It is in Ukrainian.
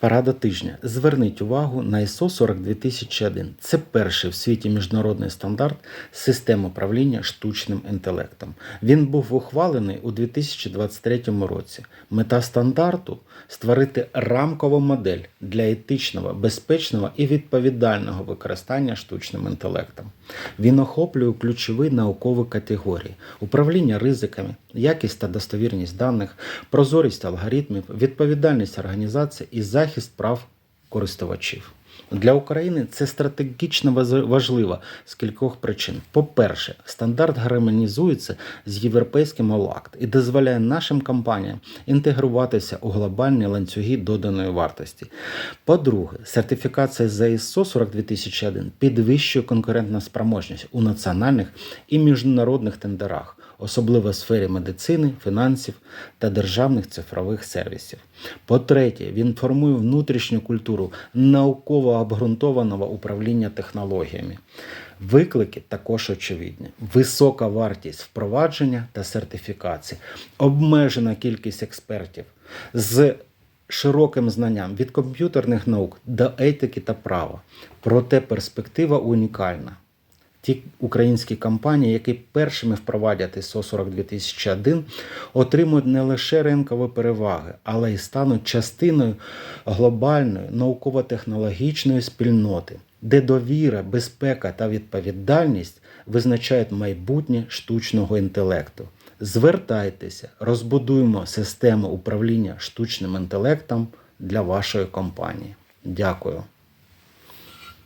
Парада тижня. Зверніть увагу на ISO 42001. Це перший в світі міжнародний стандарт систем управління штучним інтелектом. Він був ухвалений у 2023 році. Мета стандарту створити рамкову модель для етичного, безпечного і відповідального використання штучним інтелектом. Він охоплює ключові наукові категорії: управління ризиками, якість та достовірність даних, прозорість алгоритмів, відповідальність організації і захист прав користувачів. Для України це стратегічно важливо з кількох причин. По-перше, стандарт гармонізується з європейським ОЛАКТ і дозволяє нашим компаніям інтегруватися у глобальні ланцюги доданої вартості. По-друге, сертифікація за ISO 42001 підвищує конкурентну спроможність у національних і міжнародних тендерах, особливо в сфері медицини, фінансів та державних цифрових сервісів. По-третє, він формує внутрішню культуру науково обґрунтованого управління технологіями. Виклики також очевидні: висока вартість впровадження та сертифікації, обмежена кількість експертів з широким знанням від комп'ютерних наук до етики та права. Проте перспектива унікальна. Ті українські компанії, які першими впровадять ISO 42001, отримують не лише ринкові переваги, але й стануть частиною глобальної науково-технологічної спільноти, де довіра, безпека та відповідальність визначають майбутнє штучного інтелекту. Звертайтеся, розбудуємо систему управління штучним інтелектом для вашої компанії. Дякую.